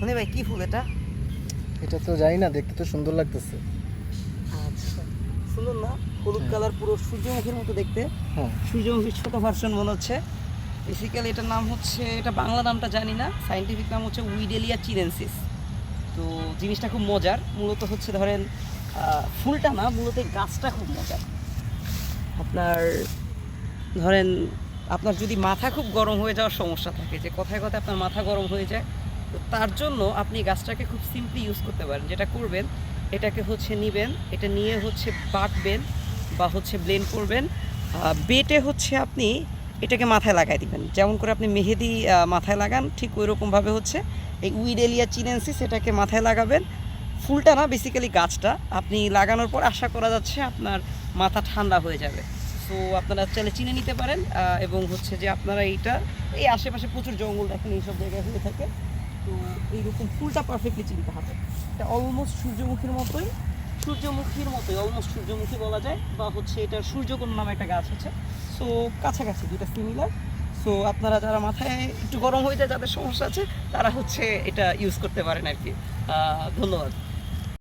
মানে ভাই কি ফুল এটা? এটা তো জানি না দেখতে তো সুন্দর লাগতেছে। আচ্ছা সুন্দর না? হলুদ কালার পুরো সূর্যমুখীর মতো দেখতে। হ্যাঁ। সূর্যমুখীর ছোট ভার্সন মনে হচ্ছে। বেসিক্যালি এটার নাম হচ্ছে এটা বাংলা নামটা জানি না সাইন্টিফিক নাম হচ্ছে উইডেলিয়া চিনেন্সিস তো জিনিসটা খুব মজার। মূলত হচ্ছে ধরেন ফুলটা না মূলত গাছটা খুব মজার। আপনার ধরেন আপনার যদি মাথা খুব গরম হয়ে যাওয়ার সমস্যা থাকে যে কথায় কথায় আপনার মাথা গরম হয়ে যায় তো তার জন্য আপনি গাছটাকে খুব সিম্পলি ইউজ করতে পারেন। যেটা করবেন, এটাকে হচ্ছে নিবেন, এটা নিয়ে হচ্ছে বাটবেন বা হচ্ছে ব্লেন্ড করবেন। বেটে হচ্ছে আপনি এটাকে মাথায় লাগাই দিবেন। যেমন করে আপনি মেহেদি মাথায় লাগান, ঠিক ওই রকমভাবে হচ্ছে এই উইডেলিয়া চিনেন্সিস সেটাকে মাথায় লাগাবেন। ফুলটা না বেসিক্যালি গাছটা আপনি লাগানোর পর আশা করা যাচ্ছে আপনার মাথা ঠান্ডা হয়ে যাবে। সো আপনারা চাইলে চিনে নিতে পারেন এবং হচ্ছে যে আপনারা এইটা, এই আশেপাশে প্রচুর জঙ্গল দেখেন, এইসব জায়গায় হয়ে থাকে। তো এইরকম ফুলটা পারফেক্টলি চিনতে হবে। এটা অলমোস্ট সূর্যমুখীর মতোই। সূর্যমুখীর মতোই অলমোস্ট সূর্যমুখী বলা যায়, বা হচ্ছে এটা সূর্যকোন নামে একটা গাছ আছে। সো কাছাকাছি দুটা সিমিলার সো আপনারা যারা মাথায় একটু গরম হয়ে যায়, যাদের সমস্যা আছে, তারা হচ্ছে এটা ইউজ করতে পারেন আর কি। ধন্যবাদ।